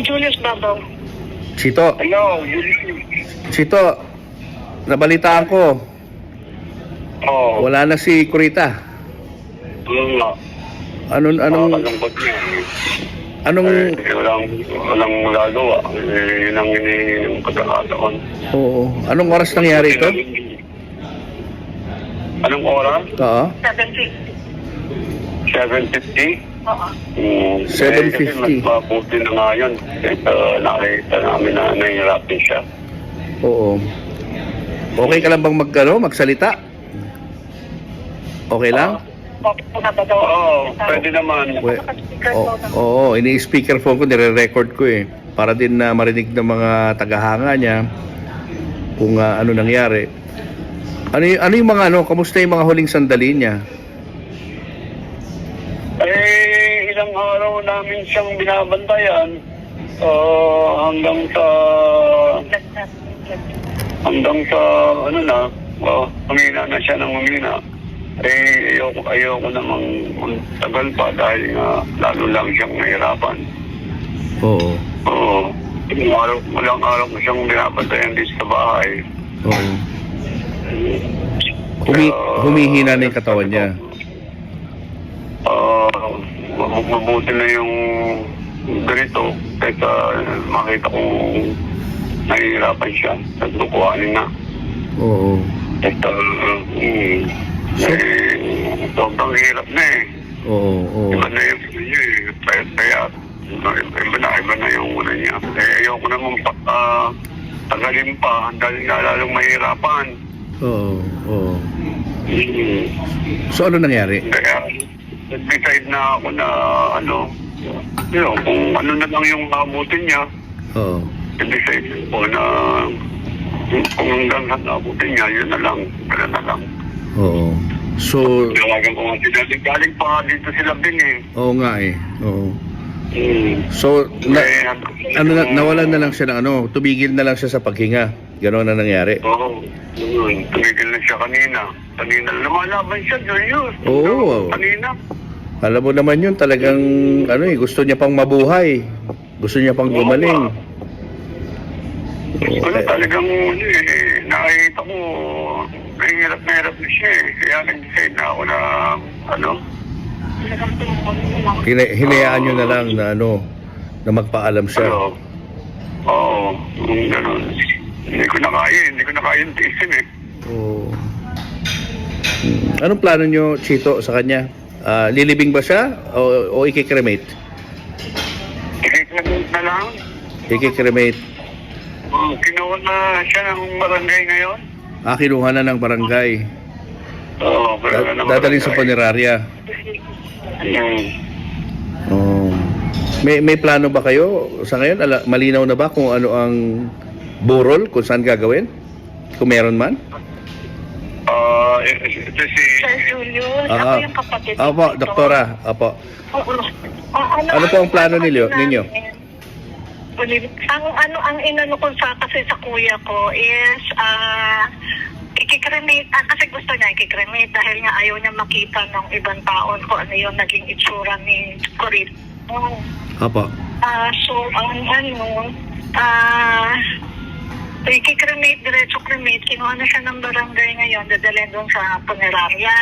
Julius Babaw. Chito, Hello, Yuli. Chito, nabalitaan ko, Oo. wala na si Kurita. Yung nga. Anong, anong, Nakakalungkot niya. anong, Eh, walang, walang magagawa. Eh, yun ang ini yung pagkakataon. oo, anong oras nangyari ito? Anong oras? Oo. 750. 7.50? Oo. Mm, 7:50. Eh, kasi mas mabuti na nga yun. Kaya nakita namin na nahihirapan siya. Oo. Okay ka lang bang mag, ano, magsalita? Okay lang? Oo, pwede naman. We- Oo, na. oo, ini-speakerphone ko, nire-record ko eh. Para din na marinig ng mga tagahanga niya kung ah, ano nangyari. Ano, y- ano yung mga ano, kamusta yung mga huling sandali niya? Ilang araw namin siyang binabantayan. Ah, hanggang sa hanggang sa ano na, oh, humina na siya ng humina. Eh, ayoko, ayoko namang tagal pa dahil nga lalo lang siyang nahirapan. Oo. Oo. Ilang araw, walang araw ko siyang binabantayan dito sa bahay. Oo. Humi, humihina na yung katawan niya. Ah, uh, mabuti na yung ganito kaysa makita kong nahihirapan siya. Nagkukuhanin na. Oo. At uh, mm, eh, sobrang hirap na eh. Oo, oo. Iba na yung ano niya eh. Payat payat. Iba na, iba na yung una niya. Eh, ayoko naman pa, ah, tagalin pa dahil nga lalong mahirapan. Oo, oo. Mm. So ano nangyari? Kaya, nag-decide na ako na, ano, you know, kung ano na lang yung abutin niya, Oo. nag-decide ko na kung hanggang sa abutin niya, yun na lang, gano'n na lang. Oo. So, Tawagan ko nga sila, galing pa dito sila din eh. oo nga eh. Oo. Hmm. So, na, Eh, ano na, nawalan na lang siya ng ano, tumigil na lang siya sa paghinga. Ganon na nangyari. Oo. yun, tumigil na siya kanina. Kanina, lumalaban siya, Julius. Oo. Kanina. Alam mo naman yun, talagang ano eh, gusto niya pang mabuhay. Gusto niya pang gumaling. Oo, Wala eh, talagang, eh, nakikita ko, nahihirap na hirap na siya eh. Kaya nag-decide na ako na, ano, hina- hinayaan niyo na lang na ano, na magpaalam siya. ano, oo, yung gano'n. Hindi ko na kaya, hindi ko na kaya yung tiisin eh. Oo. Anong plano niyo, Chito, sa kanya? Ah, lilibing ba siya o, o ikikremate? Ikiklagot na lang. Ikikremate. Uh, kinuha na siya ng barangay ngayon. Ah, kinuha na ng barangay. Oo, pero Da- na ng dadalhin sa punerarya. Hmm. Oh. May may plano ba kayo sa ngayon? Ala, malinaw na ba kung ano ang burol kung saan gagawin? Kung meron man? Ah, eh, ito si... Sir Julius, Ah, ako yung kapatid. Opo, nito. doktora. Opo. Oo. Ah, Ano po ang plano ninyo- ninyo? Ang ano ang inano ko sa kasi sa kuya ko is ah ikikremate, ah, kasi gusto niya ikikremate dahil nga ayaw niya makita ng ibang taon kung ano yung naging itsura ni Corit. Oh. Opo. Ah, so ang ano, ah, ikikremate, diretso cremate, kinuha na siya ng barangay ngayon, dadalhin doon sa punerarya.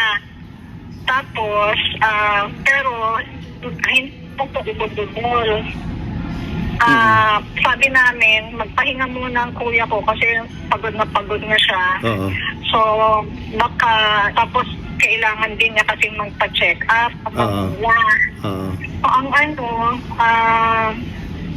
Tapos, ah, pero, hindi po po ibububol. Ah, sabi namin, magpahinga muna ang kuya ko kasi pagod na pagod na siya. Oo. So, baka, tapos kailangan din niya kasi magpa-check up. Niya. Oo. So, ang ano, ah,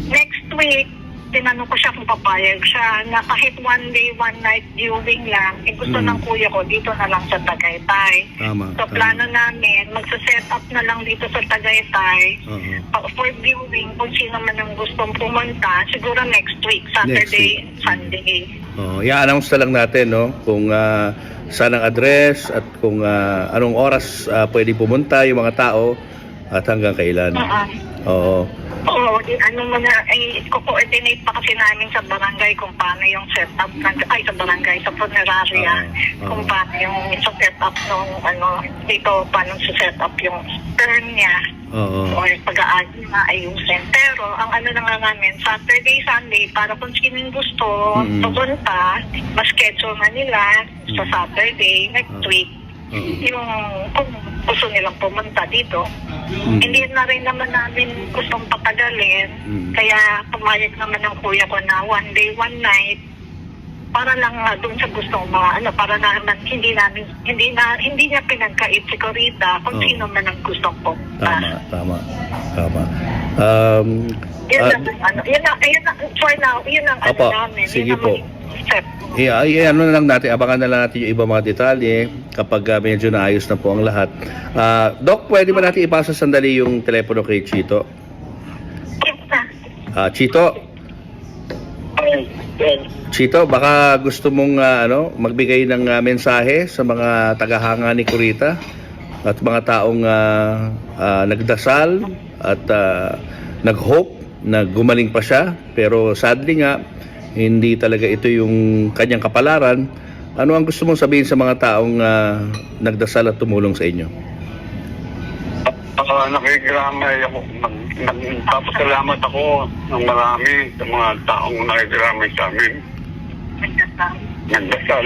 next week, tinanong ko siya kung papayag siya na kahit one day, one night viewing lang, eh gusto Mm. ng kuya ko dito na lang sa Tagaytay. Tama. So, tama. plano namin, magsa-set up na lang dito sa Tagaytay Oo. uh, for viewing kung sino man ang gustong pumunta, siguro next week, Saturday, week. Sunday. Oh, i-announce na lang natin no kung ah, saan ang address at kung ah, anong oras ah, pwede pumunta yung mga tao At hanggang kailan? Oo. Oo. Oo, di, ano mo na, ay, ko-coordinate pa kasi namin sa barangay kung paano yung setup, ng, ay sa barangay, sa funeraria, Oo, oo. kung paano yung sa setup nung, ano, dito, paano sa setup yung turn niya, Oo. or pag-aagi na ayusin. Pero, ang ano na nga namin, Saturday, Sunday, para kung sino yung gusto, Mm-mm. pupunta, ma-schedule na nila sa. Saturday, next Oo. week, Oo. yung kung gusto nilang pumunta dito. Mm. Hindi na rin naman namin gustong patagalin. Mm. Kaya pumayag naman ng kuya ko na one day, one night para lang nga doon sa gustong mga ano para naman hindi namin hindi na hindi niya pinagkait si Corita kung Oo. sino man ang gustong pumunta. Tama, tama. Tama. Um, Yun ah, lang ang ano, yun lang, yun lang, for now, yun ang ano Apo, namin. sige yun ang po. Step. Yeah, ay, ano na lang natin, abangan na lang natin yung iba mga detalye kapag ah, medyo naayos na po ang lahat. Ah, Doc, pwede ba natin ipasa sandali yung telepono kay Chito? Ah, Chito, Chito, baka gusto mong ah, ano, magbigay ng ah, mensahe sa mga tagahanga ni Kurita at mga taong ah, ah, nagdasal at ah, nag-hope na gumaling pa siya pero sadly nga hindi talaga ito yung kanyang kapalaran. Ano ang gusto mong sabihin sa mga taong ah, nagdasal at tumulong sa inyo? Uh, nakikramay ako. Nag, nagpapasalamat ako ng marami sa mga taong nakikramay sa amin. Nagdasal.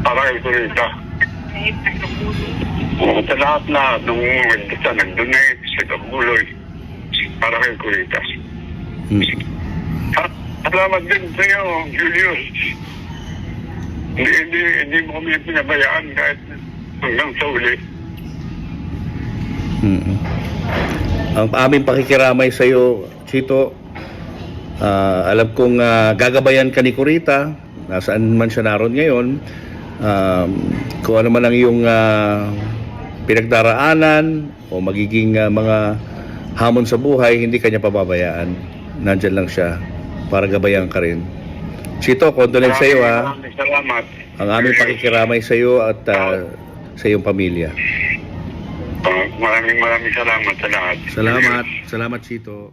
Para kay Kurita. O, sa lahat-lahat nung nagdasal, nag-donate sa Kabuloy. Para kay Kurita. Hmm. Salamat din sa iyo, Julius. Hindi, hindi, hindi mo kami pinabayaan kahit hanggang sa uli. Mm. Ang aming pakikiramay sa iyo, Chito, ah, alam kong ah, gagabayan ka ni Kurita, nasaan man siya naroon ngayon, um, kung ano man ang iyong ah, pinagdaraanan o magiging ah, mga hamon sa buhay, hindi kanya pababayaan. Nandyan lang siya para gabayan ka rin. Chito, condolence sa iyo ha. Salamat. Ang aming pakikiramay sa iyo at ah, sa iyong pamilya. Uh, maraming maraming salamat sa lahat. Salamat. Salamat, Chito.